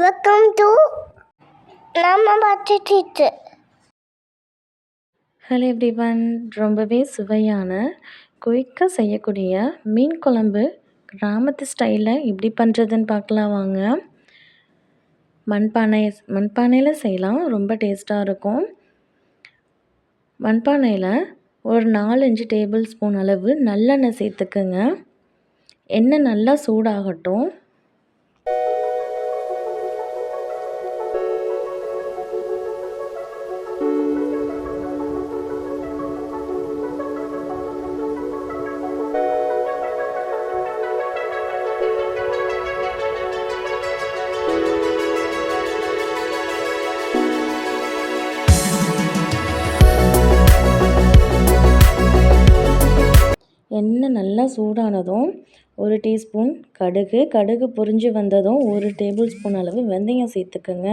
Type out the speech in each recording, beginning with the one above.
Welcome to நம்ம பச்சை teacher hello everyone ரொம்பவே சுவையான குயிக்காக செய்யக்கூடிய மீன் குழம்பு கிராமத்து ஸ்டைலில் எப்படி பண்ணுறதுன்னு பார்க்கலாம் வாங்க. மண்பானை மண்பானையில் செய்யலாம். ரொம்ப டேஸ்ட்டாக இருக்கும். மண்பானையில் ஒரு நாலஞ்சு டேபிள் ஸ்பூன் அளவு நல்லெண்ணெய் சேர்த்துக்குங்க. எண்ணெய் நல்லா சூடாகட்டும். எண்ணெய் நல்லா சூடானதும் ஒரு டீஸ்பூன் கடுகு. கடுகு பொரிஞ்சு வந்ததும் ஒரு டேபிள் ஸ்பூன் அளவு வெந்தயம் சேர்த்துக்கோங்க.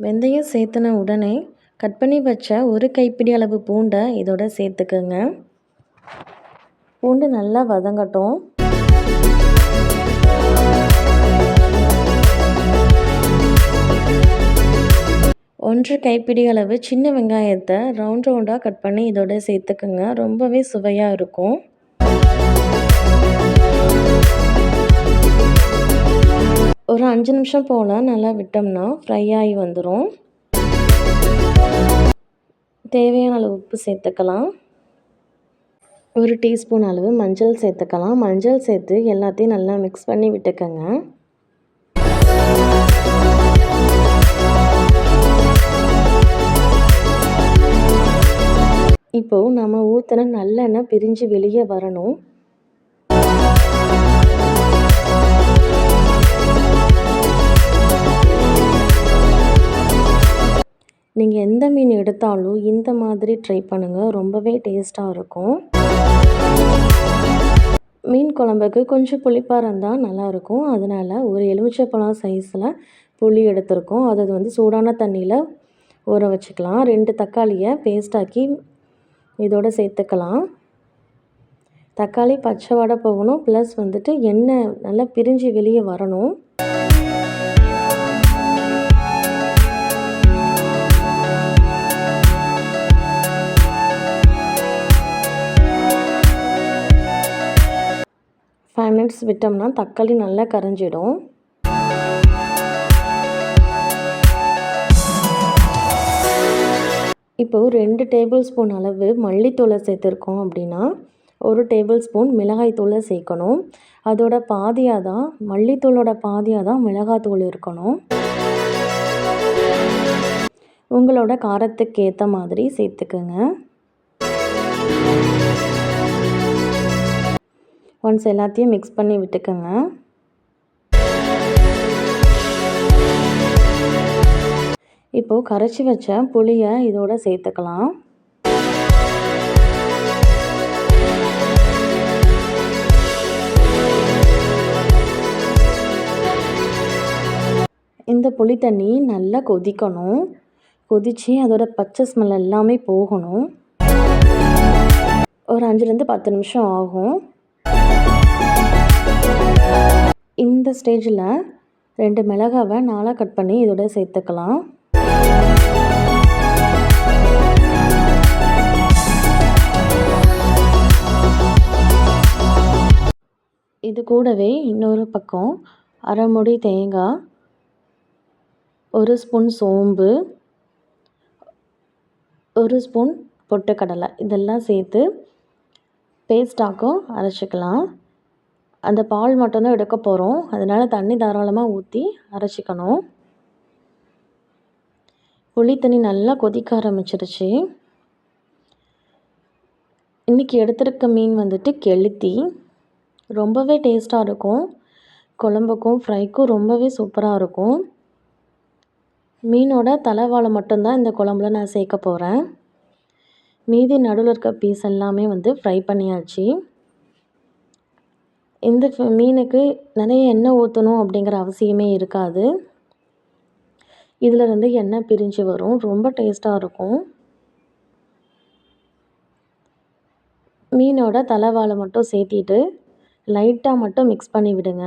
வெந்தயம் சேர்த்துன உடனே கட் பண்ணி வச்ச ஒரு கைப்பிடி அளவு பூண்டை இதோட சேர்த்துக்கோங்க. பூண்டு நல்லா வதங்கட்டும். ஒன்று கைப்பிடி அளவு சின்ன வெங்காயத்தை ரவுண்ட் ரவுண்டாக கட் பண்ணி இதோட சேர்த்துக்குங்க. ரொம்பவே சுவையாக இருக்கும். ஒரு அஞ்சு நிமிஷம் போல் நல்லா விட்டோம்னா ஃப்ரை ஆகி வந்துடும் தேவையான அளவு உப்பு சேர்த்துக்கலாம். ஒரு டீஸ்பூன் அளவு மஞ்சள் சேர்த்துக்கலாம். மஞ்சள் சேர்த்து எல்லாத்தையும் நல்லா மிக்ஸ் பண்ணி விட்டுக்கோங்க. இப்போது நம்ம ஊற்றின நல்லெண்ணெய் பிரிஞ்சு வெளியே வரணும். நீங்கள் எந்த மீன் எடுத்தாலும் இந்த மாதிரி ட்ரை பண்ணுங்கள் ரொம்பவே டேஸ்ட்டாக இருக்கும். மீன் குழம்புக்கு கொஞ்சம் புளிப்பாக இருந்தால் நல்லாயிருக்கும் அதனால் ஒரு எலுமிச்சைப்பழம் சைஸில் புளி எடுத்திருக்கோம். அதை வந்து சூடான தண்ணியில் ஊற வச்சுக்கலாம். ரெண்டு தக்காளியை பேஸ்டாக்கி இதோடு சேர்த்துக்கலாம். தக்காளி பச்சை வடை போகணும். ப்ளஸ் வந்துட்டு எண்ணெய் நல்லா பிரிஞ்சு வெளியே வரணும். ஃபைவ் மினிட்ஸ் விட்டோம்னா தக்காளி நல்லா கரைஞ்சிடும். இப்போது ரெண்டு டேபிள் ஸ்பூன் அளவு மல்லித்தூளை சேர்த்துருக்கோம் அப்படின்னா ஒரு டேபிள் ஸ்பூன் மிளகாய்த்தூளை சேர்க்கணும். அதோட பாதியாக தான் மல்லித்தூளோட பாதியாக தான் மிளகாத்தூள் இருக்கணும். உங்களோட காரத்துக்கு ஏற்ற மாதிரி சேர்த்துக்குங்க. ஒன்ஸ் எல்லாத்தையும் மிக்ஸ் பண்ணி விட்டுக்கோங்க. இப்போது கரைச்சி வச்ச புளியை இதோட சேர்த்துக்கலாம். இந்த புளி தண்ணி நல்லா கொதிக்கணும். கொதித்து அதோட பச்சை ஸ்மெல் எல்லாமே போகணும். ஒரு அஞ்சுலேருந்து பத்து நிமிஷம் ஆகும். இந்த ஸ்டேஜில் ரெண்டு மிளகாவை நாளாக கட் பண்ணி இதோட சேர்த்துக்கலாம். இது கூடவே இன்னொரு பக்கம் அரை முடி தேங்காய் ஒரு ஸ்பூன் சோம்பு ஒரு ஸ்பூன் பொட்டுக்கடலை. இதெல்லாம் சேர்த்து பேஸ்டாக்கும் அரைச்சிக்கலாம். அந்த பால் மட்டும்தான் எடுக்க போகிறோம் அதனால் தண்ணி தாராளமாக ஊற்றி அரைச்சிக்கணும். புளி தண்ணி நல்லா கொதிக்க ஆரம்பிச்சிருச்சு. இன்றைக்கி எடுத்திருக்க மீன் வந்துட்டு கெளுத்தி. ரொம்பவே டேஸ்ட்டாக இருக்கும். குழம்புக்கும் ஃப்ரைக்கும் ரொம்பவே சூப்பராக இருக்கும். மீனோட தலைவாழை மட்டும்தான் இந்த குழம்புல நான் சேர்க்க போகிறேன் மீதி நடுவில் இருக்க பீஸ் எல்லாமே வந்து ஃப்ரை பண்ணியாச்சு. இந்த மீனுக்கு நிறைய எண்ணெய் ஊற்றணும் அப்படிங்கிற அவசியமே இருக்காது. இதிலிருந்து எண்ணெய் பிரிஞ்சு வரும். ரொம்ப டேஸ்ட்டாக இருக்கும். மீனோட தலைவாழை மட்டும் சேர்த்திட்டு லைட்டாக மட்டும் மிக்ஸ் பண்ணி விடுங்க.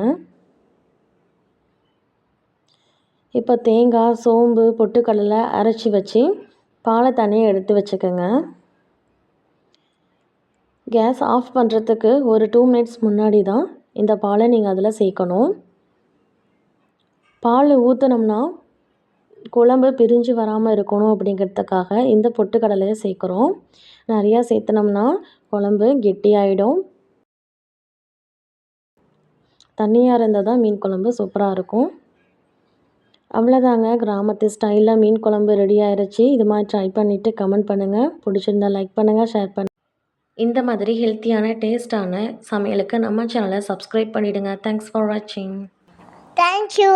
இப்போ தேங்காய் சோம்பு பொட்டுக்கடலை அரைச்சி வச்சு பாலை தனியாக எடுத்து வச்சுக்கோங்க. கேஸ் ஆஃப் பண்ணுறதுக்கு ஒரு டூ மினிட்ஸ் முன்னாடி தான் இந்த பாலை நீங்கள் அதில் சேர்க்கணும். பால் ஊற்றினோம்னா குழம்பு பிரிஞ்சு வராமல் இருக்கணும் அப்படிங்கிறதுக்காக இந்த பொட்டுக்கடலையை சேர்க்குறோம். நிறையா சேர்த்துனோம்னா குழம்பு கெட்டியாயிடும். தண்ணியாக இருந்தால் தான் மீன் குழம்பு சூப்பராக இருக்கும். அவ்வளோதாங்க கிராமத்து ஸ்டைலில் மீன் குழம்பு ரெடி ஆயிடுச்சு இது மாதிரி ட்ரை பண்ணிவிட்டு கமெண்ட் பண்ணுங்கள் பிடிச்சிருந்தா லைக் பண்ணுங்கள் ஷேர் பண்ணுங்கள் இந்த மாதிரி ஹெல்த்தியான டேஸ்டான சமையலுக்கு நம்ம சேனலை சப்ஸ்கிரைப் பண்ணிவிடுங்க தேங்க்ஸ் ஃபார் வாட்சிங் தேங்க்யூ